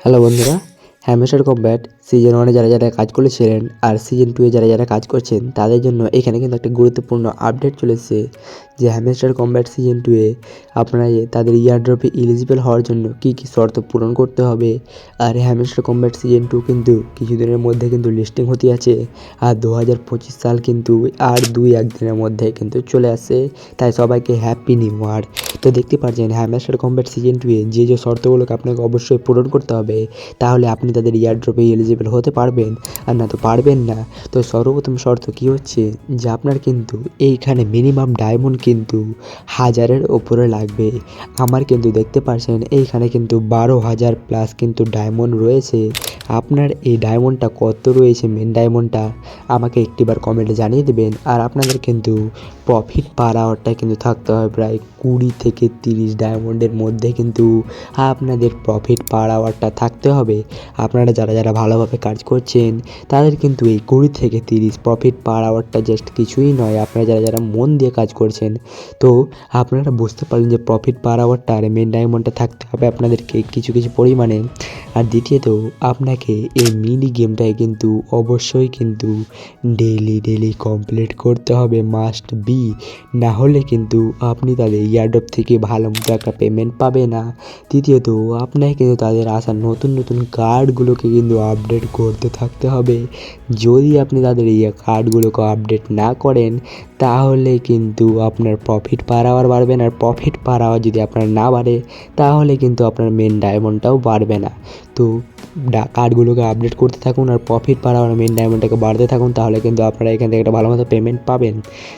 Hello বন্ধুরা hamster combat season ওয়ানে যারা যারা কাজ করেছিলেন আর সিজন টুয়ে যারা যারা কাজ করছেন, তাদের জন্য এখানে কিন্তু একটা গুরুত্বপূর্ণ আপডেট চলেছে যে হ্যামেস্টার কম্ব্যাট সিজন টুয়ে আপনারা তাদের ইয়ারড্রপে এলিজিবল হওয়ার জন্য কী কী শর্ত পূরণ করতে হবে আর হ্যামেস্টার কম্ব্যাট সিজন টু কিন্তু কিছুদিনের মধ্যে কিন্তু লিস্টিং হতে আছে আর দু হাজার পঁচিশ সাল কিন্তু আর দুই একদিনের মধ্যে কিন্তু চলে আসে। তাই সবাইকে হ্যাপি নিউ ইয়ার তো দেখতে পাচ্ছেন হ্যামেস্টার কম্ব্যাট সিজন টুয়ে যে যে শর্তগুলোকে আপনাকে অবশ্যই পূরণ করতে হবে, তাহলে আপনি তাদের ইয়ারড্রপে এলিজিবল হতে পারবেন। আর না তো পারবেন না। তো সর্বপ্রথম শর্ত কী হচ্ছে? যে আপনার কিন্তু এইখানে মিনিমাম ডায়মন্ড কিন্তু হাজারের ওপরে লাগবে। আমার কিন্তু দেখতে পারছেন, এইখানে কিন্তু বারো হাজার প্লাস কিন্তু ডায়মন্ড রয়েছে। আপনার এই ডায়মন্ডটা কত রয়েছে মেন ডায়মন্ডটা আমাকে একটিবার কমেন্টে জানিয়ে দেবেন। আর আপনাদের কিন্তু প্রফিট পার আওয়ারটা কিন্তু থাকতে হবে প্রায় কুড়ি থেকে তিরিশ ডায়মন্ডের মধ্যে কিন্তু আপনাদের প্রফিট পার আওয়ারটা থাকতে হবে। আপনারা যারা যারা ভালোভাবে কাজ করছেন, তাদের কিন্তু এই কুড়ি থেকে তিরিশ প্রফিট পার আওয়ারটা জাস্ট কিছুই নয়। আপনারা যারা যারা মন দিয়ে কাজ করছেন, তো আপনারা বুঝতে পারলেন যে প্রফিট পার আওয়ারটা আর মেন ডায়মন্ডটা থাকতে হবে আপনাদেরকে কিছু কিছু পরিমাণে। আর দ্বিতীয়ত, আপনাকে এই মিনি গেমটায় কিন্তু অবশ্যই কিন্তু ডেইলি ডেইলি কমপ্লিট করতে হবে মাস্ট বি না হলে কিন্তু আপনি তাদের ইয়ারডপ থেকে ভালো মতো একটা পেমেন্ট পাবে না। তৃতীয়ত, আপনাকে কিন্তু তাদের আসা নতুন নতুন কার্ডগুলোকে কিন্তু আপডেট করতে থাকতে হবে। যদি আপনি তাদের এই কার্ডগুলোকে আপডেট না করেন, তাহলে কিন্তু আপনার প্রফিট পার আওয়ার বাড়বে না। আর প্রফিট পার আওয়ার যদি আপনার না বাড়ে, তাহলে কিন্তু আপনার মেন ডায়মন্ডটাও বাড়বে না। তো কার্ডগুলোকে আপডেট করতে থাকুন আর প্রফিট বাড়াবার মেন ডায়মন্ডটাকে বাড়তে থাকুন, তাহলে কিন্তু আপনারা এখান থেকে একটা ভালো মতো পেমেন্ট পাবেন।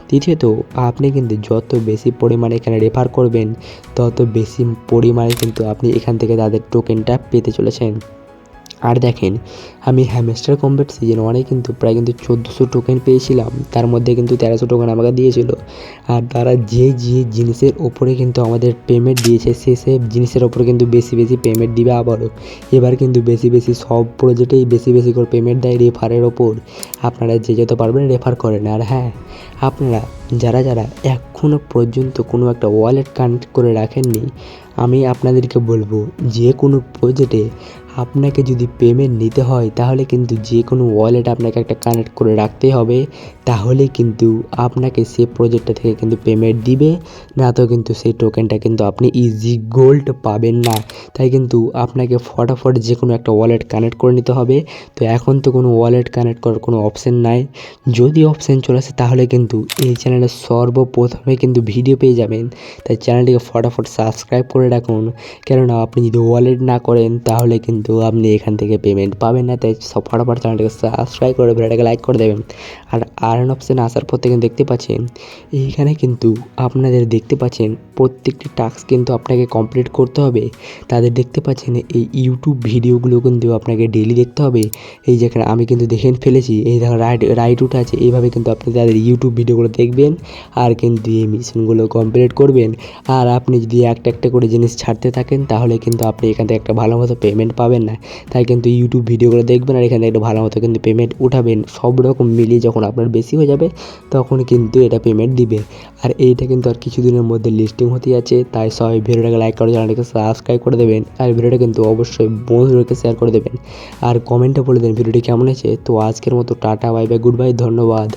তৃতীয়ত আপনি কিন্তু যত বেশি পরিমাণে এখানে রেফার করবেন, তত বেশি পরিমাণে কিন্তু আপনি এখান থেকে তাদের টোকেনটা পেতে চলেছেন। আর দেখেন, আমি হ্যামেস্টার কম্ব্যাট সিজন ওয়ানে কিন্তু প্রায় কিন্তু চোদ্দোশো টোকেন পেয়েছিলাম। তার মধ্যে কিন্তু তেরোশো টোকেন আমাকে দিয়েছিল। আর তারা যে যে জিনিসের ওপরে কিন্তু আমাদের পেমেন্ট দিয়েছে, সে সে জিনিসের ওপরে কিন্তু বেশি বেশি পেমেন্ট দিবে আবারও। এবার কিন্তু বেশি বেশি সব প্রজেক্টেই বেশি বেশি করে পেমেন্ট দেয় রেফারের ওপর। আপনারা যে যত পারবেন রেফার করেন। আর হ্যাঁ আপনারা যারা যারা এখনও পর্যন্ত কোনো একটা ওয়ালেট কানেক্ট করে রাখেননি, আমি আপনাদেরকে বলব, যে কোনো প্রজেক্টে আপনাকে যদি পেমেন্ট নিতে হয়, তাহলে কিন্তু যে কোনো ওয়ালেট আপনাকে একটা কানেক্ট করে রাখতে হবে। তাহলে কিন্তু আপনাকে সে প্রজেক্টটা থেকে কিন্তু পেমেন্ট দিবে। না তো কিন্তু সেই টোকেনটা কিন্তু আপনি ইজি গোল্ড পাবেন না। তাই কিন্তু আপনাকে ফটাফট যে কোনো একটা ওয়ালেট কানেক্ট করে নিতে হবে। তো এখন তো কোনো ওয়ালেট কানেক্ট করার কোনো অপশান নাই। যদি অপশান চলে আসে, তাহলে কিন্তু এই চ্যানেলে সর্বপ্রথমে কিন্তু ভিডিও পেয়ে যাবেন। তাই চ্যানেলটিকে ফটাফট সাবস্ক্রাইব করে রাখুন। কেননা আপনি যদি ওয়ালেট না করেন, তাহলে কিন্তু আপনি এখান থেকে পেমেন্ট পাবেন না, তাই ফটাফট চ্যানেলটিকে সাবস্ক্রাইব করে, ভিডিওটাকে লাইক করে দেবেন। আর আর্ন অপশান আসার পর থেকে দেখতে পাচ্ছেন, এইখানে কিন্তু আপনাদের দেখতে পাচ্ছেন, প্রত্যেকটি টাস্ক কিন্তু আপনাকে কমপ্লিট করতে হবে। তাদের দেখতে পাচ্ছেন এই ইউটিউব ভিডিওগুলো কিন্তু আপনাকে ডেলি দেখতে হবে। এই যেখানে আমি কিন্তু দেখে ফেলেছি, এই দেখো রাইট রাইট উঠে আছে, এইভাবে কিন্তু আপনি তাদের ইউটিউব ভিডিওগুলো দেখবেন, আর কিন্তু এই মিশনগুলো কমপ্লিট করবেন। আর আপনি যদি একটা একটা করে জিনিস ছাড়তে থাকেন, তাহলে কিন্তু আপনি এখান থেকে একটা ভালো মতো পেমেন্ট পাবেন। না। তাই কিন্তু ইউটিউব ভিডিওগুলো দেখবেন আর এখানে একটা ভালো মতো কিন্তু পেমেন্ট উঠাবেন। সব রকম মিলিয়ে যখন আপনার বেশি হয়ে যাবে, তখন কিন্তু এটা পেমেন্ট দিবে। আর এইটা কিন্তু আর কিছুদিনের মধ্যে লিস্টিং হতে যাচ্ছে। তাই সবাই ভিডিওটাকে লাইক করে, চ্যানেলটাকে সাবস্ক্রাইব করে দেবেন। আর ভিডিওটা কিন্তু অবশ্যই বন্ধুদেরকে শেয়ার করে দেবেন। আর কমেন্টে বলে দেন ভিডিওটি কেমন হয়েছে। তো আজকের মতো tata bye bye goodbye ধন্যবাদ।